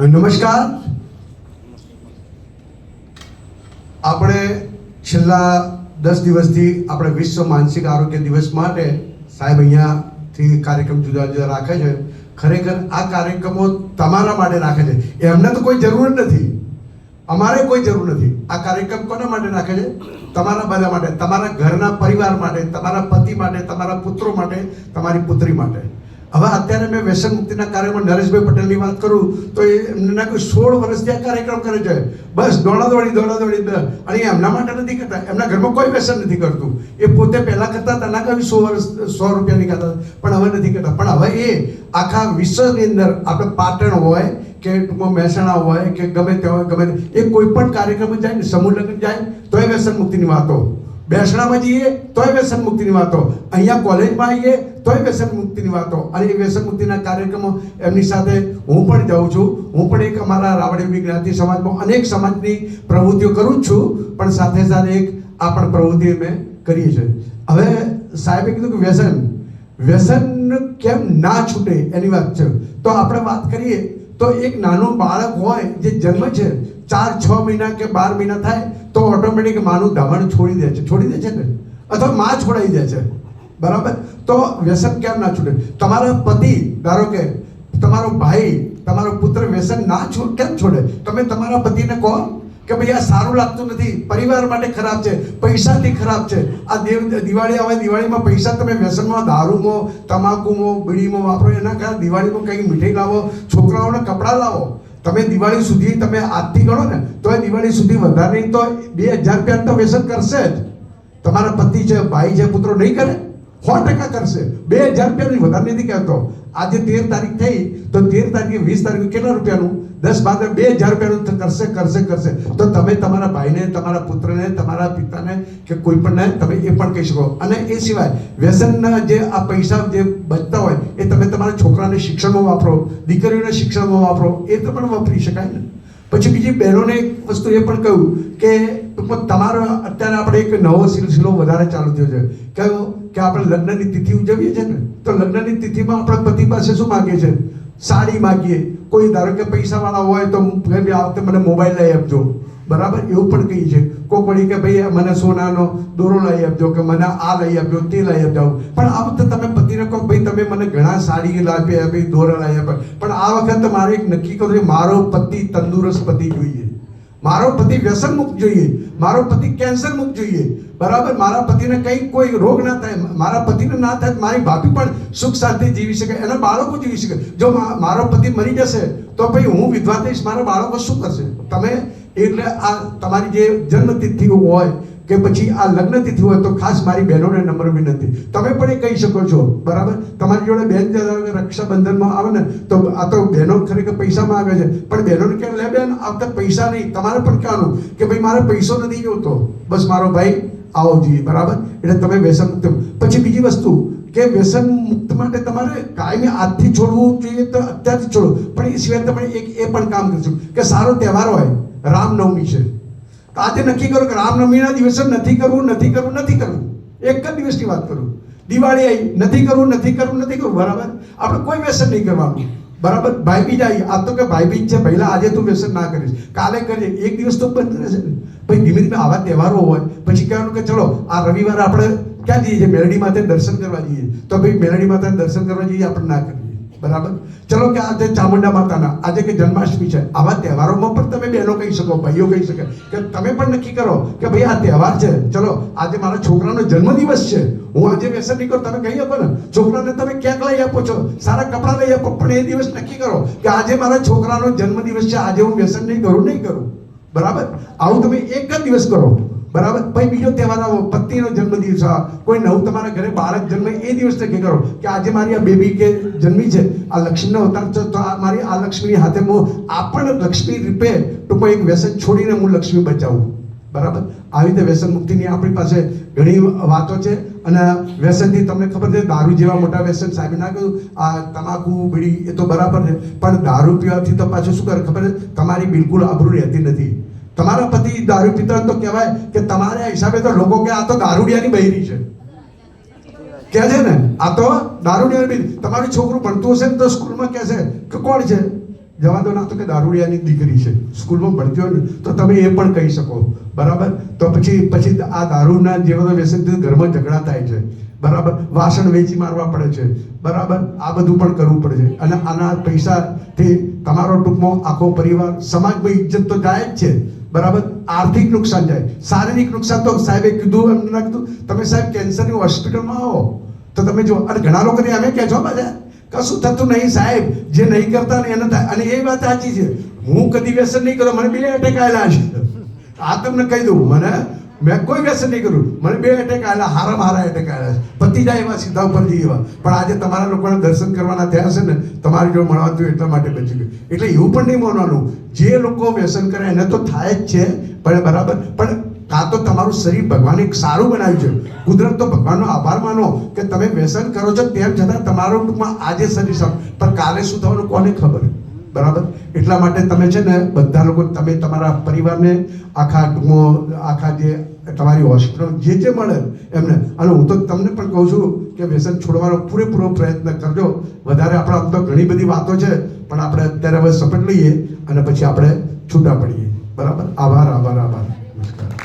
નમસ્કાર. આપણે છેલ્લા દસ દિવસથી આપણે વિશ્વ માનસિક આરોગ્ય દિવસ માટે સાહેબ અહીંયાથી કાર્યક્રમ જુદા જુદા રાખે છે. ખરેખર આ કાર્યક્રમો તમારા માટે રાખે છે. એમને તો કોઈ જરૂર નથી. અમારે કોઈ જરૂર નથી. આ કાર્યક્રમ કોના માટે રાખે છે? તમારા બધા માટે, તમારા ઘરના પરિવાર માટે, તમારા પતિ માટે, તમારા પુત્રો માટે, તમારી પુત્રી માટે. હવે અત્યારે મેં વ્યસન મુક્તિના કાર્યમાં નરેશભાઈ પટેલની વાત કરું તો એમના કોઈ સોળ વર્ષથી આ કાર્યક્રમ કરે છે. બસ દોડા દોડી દોડા દોડી અને એમના માટે નથી કરતા. એમના ઘરમાં કોઈ વ્યસન નથી કરતું. એ પોતે પહેલાં કરતા હતા ના સો વર્ષ સો રૂપિયાની હતા, પણ હવે નથી કરતા. પણ હવે એ આખા વિશ્વની અંદર આપણે પાટણ હોય કે ટૂંકમાં મહેસાણા હોય કે ગમે તે હોય ગમે એ કોઈ પણ કાર્યક્રમ જાય ને સમૂહ લગ્ન જાય તોય વ્યસન મુક્તિની વાતો. બેસણામાં જઈએ તોય વ્યસન મુક્તિની વાતો. અહીંયા કોલેજમાં આવીએ તોય વ્યસન મુક્તિની વાતો. અને એ વ્યસન મુક્તિના કાર્યક્રમો એમની સાથે હું પણ જાઉં છું. હું પણ એક અમારા રાવડી જ્ઞાતિ સમાજમાં અનેક સમાજની પ્રવૃત્તિઓ કરું જ છું. પણ સાથે સાથે એક આ પણ પ્રવૃત્તિ અમે કરીએ છીએ. હવે સાહેબે કીધું કે વ્યસન વ્યસન કેમ ના છૂટે એની વાત છે. તો આપણે વાત કરીએ તો એક નાનું બાળક હોય જે જન્મ છે, ચાર, છ મહિના કે બાર મહિના થાય, તો ઓટોમેટિક માનું ધાવણ છોડી દે છે. છોડી દે છે ને? અથવા માં છોડાઈ દે છે. બરાબર? તો વ્યસન કેમ ના છૂટે? તમારા પતિ, ધારો કે તમારો ભાઈ, તમારો પુત્ર વ્યસન ના છોડ કેમ છોડે? તમે તમારા પતિને કહો કે ભાઈ આ સારું લાગતું નથી. પરિવાર માટે ખરાબ છે. પૈસાથી ખરાબ છે. આ દેવ, દિવાળી આવે, દિવાળીમાં પૈસા તમે વ્યસનમાં દારૂમાં તમાકુમાં બીડીમાં વાપરો, એના કારણે દિવાળીમાં કંઈક મીઠાઈ લાવો, છોકરાઓને કપડાં લાવો. તમે દિવાળી સુધી તમે આજથી ગણો ને તો એ દિવાળી સુધી વધારે નહીં તો બે હજાર રૂપિયા તો વ્યસન કરશે જ. તમારા પતિ છે, ભાઈ છે, પુત્રો નહીં કરે? સો ટકા કરશે. બે હજાર રૂપિયાની વધારે નથી કહેતો. આજે તેર તારીખ થઈ, તો તેર તારીખે વીસ તારીખે કેટલા રૂપિયાનું? દસ બાર, બે હજાર રૂપિયાનું કરશે કરશે કરશે. તો તમે તમારા ભાઈને, તમારા પુત્રને, તમારા પિતાને કે કોઈ પણને તમે એ પણ કહી શકો. અને એ સિવાય, વ્યસનના જે આ પૈસા જે બચતા હોય, એ તમે તમારા છોકરાને શિક્ષણમાં વાપરો, દીકરીઓને શિક્ષણમાં વાપરો, એ તો પણ વાપરી શકાય ને. પછી બીજી બહેનોને એક વસ્તુ એ પણ કહ્યું કે ટૂંકમાં તમારો અત્યારે આપણે એક નવો સિલસિલો વધારે ચાલુ થયો છે. કયો કે આપણે લગ્નની તિથિ ઉજવીએ છીએ ને, તો લગ્નની તિથિમાં આપણા પતિ પાસે શું માગીએ છે? સાડી માગીએ. કોઈ ધારો કે પૈસાવાળા હોય તો આ વખતે મને મોબાઈલ લઈ આપજો. બરાબર? એવું પણ કહી છે. કોક વળી કે ભાઈ, મને સોનાનો દોરો લઈ આપજો કે મને આ લઈ આપજો, તે લઈ આપજો. પણ આ વખતે તમે પતિને કહો ભાઈ, તમે મને ઘણા સાડી લાવી આપી દોરા લઈ આપ્યા. પણ આ વખતે મારે એક નક્કી કરવું મારો પતિ તંદુરસ્ત પતિ જોઈએ. મારો પતિ વ્યસન મુક્ત જોઈએ. મારો પતિ કેન્સર મુક્ત જોઈએ. બરાબર? મારા પતિને કંઈ કોઈ રોગ ના થાય. મારા પતિને ના થાય મારી ભાભી પણ સુખ શાંતિ જીવી શકે, એના બાળકો જીવી શકે. જો મારો પતિ મરી જશે, તો ભાઈ હું વિધવા થઈશ, મારા બાળકો શું કરશે? તમે એટલે આ તમારી જે જન્મતિથિ હોય કે પછી આ લગ્ન તિથિ હોય તો ખાસ મારી બહેનોને નંબર વિનંતી. તમે પણ એ કહી શકો છો, બરાબર? તમારી જોડે બેન ધારો રક્ષાબંધનમાં આવે ને, તો આ તો બહેનો ખરેખર પૈસામાં આવે છે. પણ બહેનોને કે લે બેન, આવતા પૈસા નહીં. તમારે પણ કહેવાનું કે ભાઈ મારે પૈસો નથી જોતો. બસ મારો ભાઈ આવો જોઈએ, બરાબર? એટલે તમે વ્યસન મુક્ત પછી બીજી વસ્તુ કે વ્યસન મુક્ત માટે તમારે કાયમી આજથી છોડવું જોઈએ તો અત્યારથી છોડો. પણ એ સિવાય તમે એક એ પણ કામ કરશો કે સારો તહેવાર હોય. રામનવમી છે. તો આજે નક્કી કરો કે રામનવમીના દિવસે નથી કરવું નથી કરવું નથી કરવું. એક જ દિવસની વાત કરું. દિવાળી આવી, નથી કરવું નથી કરવું નથી કરવું. બરાબર? આપણે કોઈ વ્યસન નહીં કરવાનું. બરાબર? ભાઈ બીજ આવી. આ તો કે ભાઈ બીજ છે. પહેલાં આજે તું વ્યસન ના કરીશ. કાલે કરીએ. એક દિવસ તો બંધ રહેશે ને. પછી ધીમે ધીમે આવા તહેવારો હોય. પછી કહેવાનું કે ચલો, આ રવિવારે આપણે ક્યાં જઈએ? છીએ મેલડી માતે દર્શન કરવા જઈએ. તો ભાઈ, મેલડી માતા દર્શન કરવા જઈએ, આપણે ના કરીએ. બરાબર? ચલો કે આજે ચામુંડા માતાના, આજે કે જન્માષ્ટમી છે, આવા તહેવારોમાં પણ તમે બહેનો કહી શકો, ભાઈઓ કહી શકે, કે તમે પણ નક્કી કરો કે ભાઈ આ તહેવાર છે. ચલો, આજે મારા છોકરાનો જન્મદિવસ છે. હું આજે વ્યસન નહીં કરું તમે કહી આપો ને. છોકરાને તમે ક્યાંક લઈ આપો છો? સારા કપડાં લઈ આપો, પણ એ દિવસ નક્કી કરો કે આજે મારા છોકરાનો જન્મદિવસ છે, આજે હું વ્યસન નહીં કરું નહીં કરું. બરાબર? આવું તમે એક જ દિવસ કરો. બરાબર? પછી બીજો તહેવાર આવો. પત્નીનો જન્મદિવસ આ. કોઈ નવું તમારા ઘરે બાળક જન્મે એ દિવસ નક્કી કરો? કે આજે મારી આ બેબી કે જન્મી છે, આ લક્ષ્મીનો અવતાર છે, તો આ મારી આ લક્ષ્મીની હાથે હું આ પણ લક્ષ્મી રૂપે ટૂંકમાં એક વ્યસન છોડીને હું લક્ષ્મી બચાવું. બરાબર? આવી રીતે વ્યસન મુક્તિની આપણી પાસે ઘણી વાતો છે. અને વ્યસનથી તમને ખબર છે, દારૂ જેવા મોટા વ્યસન સાહેબ ના કહ્યું આ તમાકુ, બીડી એ તો બરાબર છે. પણ દારૂ પીવાથી તો પાછું શું કરે ખબર છે? તમારી બિલકુલ આબરૂ રહેતી નથી. તમારા પતિ દારૂ પીતા તો કહેવાય કે તમારા હિસાબે તો લોકો કે આ તો દારૂડિયાની બૈરી છે. કે છે ને, આ તો દારૂડિયાની બૈરી. તમારું છોકરું ભણતું હશે ને તો સ્કૂલમાં કહે છે કે કોણ છે? જવા દો ના તો કે દારૂડિયાની દીકરી છે. સ્કૂલમાં ભણતી હોય ને, તો તમે એ પણ કહી શકો. બરાબર? તો પછી પછી આ દારૂના જેવા વ્યસનથી ઘરમાં ઝઘડા થાય છે. બરાબર? વાસણ વેચી મારવા પડે છે. બરાબર? આ બધું પણ કરવું પડે છે. અને આના પૈસાથી તમારો ટૂંકમાં આખો પરિવાર સમાજમાં ઇજ્જત તો જાય જ છે. બરાબર? આર્થિક નુકસાન જાય. શારીરિક નુકસાન તો સાહેબે કીધું, એમને કીધું. તમે સાહેબ કેન્સરની હોસ્પિટલમાં આવો. તો તમે જો, અને ઘણા લોકોને અમે કહે છો બધા, કશું થતું નહીં સાહેબ. જે નહીં કરતા ને એને થાય. અને એ વાત સાચી છે. હું કદી વ્યસન નહીં કરો. મને બે એટેક આવેલા છે. આ તમને કહી દઉં. મને મેં કોઈ વ્યસન નહીં કર્યું. મને બે એટેક આવેલા હારા હારા એટેક આવેલા જાય એવા સીધા ઉપર જઈ એવા. પણ આજે તમારા લોકોને દર્શન કરવાના થયા છે ને, તમારી જો મળવા થયું એટલા માટે બચી ગયું. એટલે એવું પણ નહીં માનવાનું. જે લોકો વ્યસન કરે એને તો થાય જ છે, પણ બરાબર. પણ કાં તો તમારું શરીર ભગવાને સારું બનાવ્યું છે. કુદરત તો ભગવાનનો આભાર માનો કે તમે વ્યસન કરો છો તેમ છતાં તમારું ટૂંકમાં આજે શરીર સારું. પણ કાલે શું થવાનું કોને ખબર? બરાબર? એટલા માટે તમે છે ને, બધા લોકો, તમે તમારા પરિવારને આખા ટૂંકમાં આખા જે તમારી હોસ્પિટલ જે જે મળે એમને. અને હું તો તમને પણ કહું છું કે વ્યસન છોડવાનો પૂરેપૂરો પ્રયત્ન કરજો. વધારે આપણે આમ તો ઘણી બધી વાતો છે, પણ આપણે અત્યારે હવે સપટ લઈએ અને પછી આપણે છૂટા પડીએ. બરાબર? આભાર આભાર આભાર. નમસ્કાર.